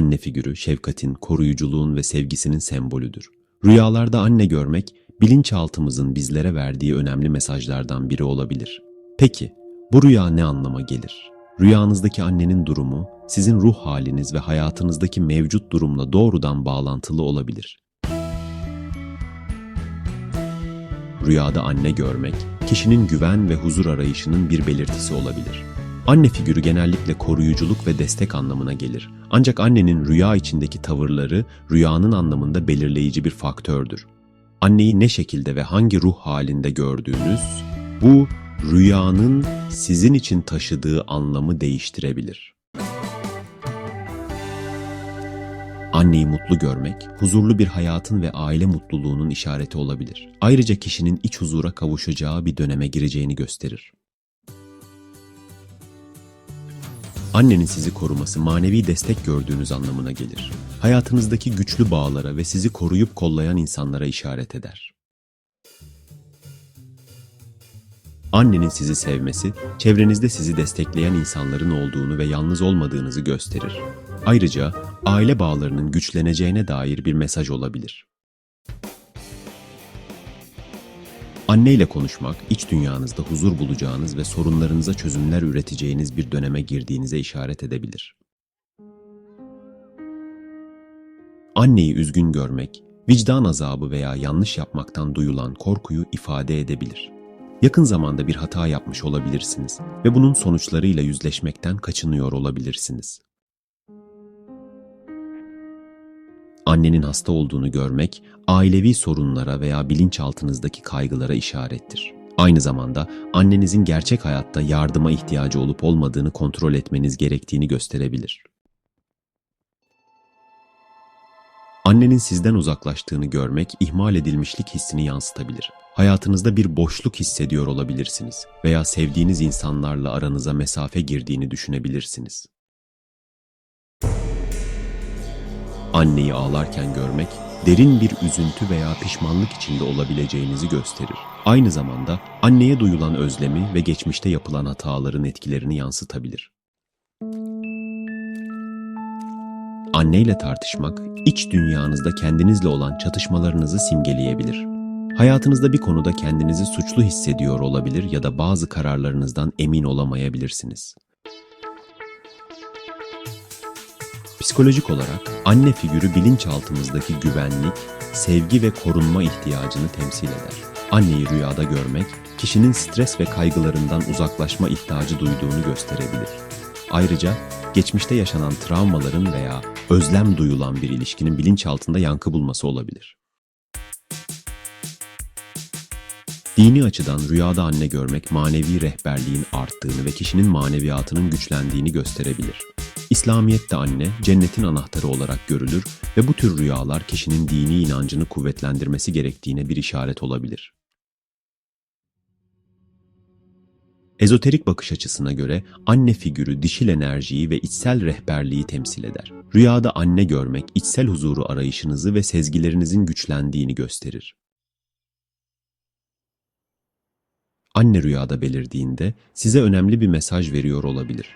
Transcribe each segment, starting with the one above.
Anne figürü şefkatin, koruyuculuğun ve sevgisinin sembolüdür. Rüyalarda anne görmek, bilinçaltımızın bizlere verdiği önemli mesajlardan biri olabilir. Peki, bu rüya ne anlama gelir? Rüyanızdaki annenin durumu, sizin ruh haliniz ve hayatınızdaki mevcut durumla doğrudan bağlantılı olabilir. Rüyada anne görmek, kişinin güven ve huzur arayışının bir belirtisi olabilir. Anne figürü genellikle koruyuculuk ve destek anlamına gelir. Ancak annenin rüya içindeki tavırları rüyanın anlamında belirleyici bir faktördür. Anneyi ne şekilde ve hangi ruh halinde gördüğünüz, bu rüyanın sizin için taşıdığı anlamı değiştirebilir. Anneyi mutlu görmek, huzurlu bir hayatın ve aile mutluluğunun işareti olabilir. Ayrıca kişinin iç huzura kavuşacağı bir döneme gireceğini gösterir. Annenin sizi koruması manevi destek gördüğünüz anlamına gelir. Hayatınızdaki güçlü bağlara ve sizi koruyup kollayan insanlara işaret eder. Annenin sizi sevmesi, çevrenizde sizi destekleyen insanların olduğunu ve yalnız olmadığınızı gösterir. Ayrıca aile bağlarının güçleneceğine dair bir mesaj olabilir. Anne ile konuşmak, iç dünyanızda huzur bulacağınız ve sorunlarınıza çözümler üreteceğiniz bir döneme girdiğinize işaret edebilir. Anneyi üzgün görmek, vicdan azabı veya yanlış yapmaktan duyulan korkuyu ifade edebilir. Yakın zamanda bir hata yapmış olabilirsiniz ve bunun sonuçlarıyla yüzleşmekten kaçınıyor olabilirsiniz. Annenin hasta olduğunu görmek, ailevi sorunlara veya bilinçaltınızdaki kaygılara işarettir. Aynı zamanda annenizin gerçek hayatta yardıma ihtiyacı olup olmadığını kontrol etmeniz gerektiğini gösterebilir. Annenin sizden uzaklaştığını görmek ihmal edilmişlik hissini yansıtabilir. Hayatınızda bir boşluk hissediyor olabilirsiniz veya sevdiğiniz insanlarla aranıza mesafe girdiğini düşünebilirsiniz. Anneyi ağlarken görmek, derin bir üzüntü veya pişmanlık içinde olabileceğinizi gösterir. Aynı zamanda anneye duyulan özlemi ve geçmişte yapılan hataların etkilerini yansıtabilir. Anneyle tartışmak, iç dünyanızda kendinizle olan çatışmalarınızı simgeleyebilir. Hayatınızda bir konuda kendinizi suçlu hissediyor olabilir ya da bazı kararlarınızdan emin olamayabilirsiniz. Psikolojik olarak anne figürü bilinçaltımızdaki güvenlik, sevgi ve korunma ihtiyacını temsil eder. Anneyi rüyada görmek, kişinin stres ve kaygılarından uzaklaşma ihtiyacı duyduğunu gösterebilir. Ayrıca geçmişte yaşanan travmaların veya özlem duyulan bir ilişkinin bilinçaltında yankı bulması olabilir. Dini açıdan rüyada anne görmek manevi rehberliğin arttığını ve kişinin maneviyatının güçlendiğini gösterebilir. İslamiyet'te anne cennetin anahtarı olarak görülür ve bu tür rüyalar kişinin dini inancını kuvvetlendirmesi gerektiğine bir işaret olabilir. Ezoterik bakış açısına göre anne figürü dişil enerjiyi ve içsel rehberliği temsil eder. Rüyada anne görmek içsel huzuru arayışınızı ve sezgilerinizin güçlendiğini gösterir. Anne rüyada belirdiğinde size önemli bir mesaj veriyor olabilir.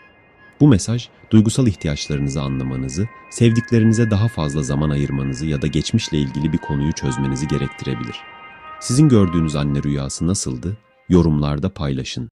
Bu mesaj, duygusal ihtiyaçlarınızı anlamanızı, sevdiklerinize daha fazla zaman ayırmanızı ya da geçmişle ilgili bir konuyu çözmenizi gerektirebilir. Sizin gördüğünüz anne rüyası nasıldı? Yorumlarda paylaşın.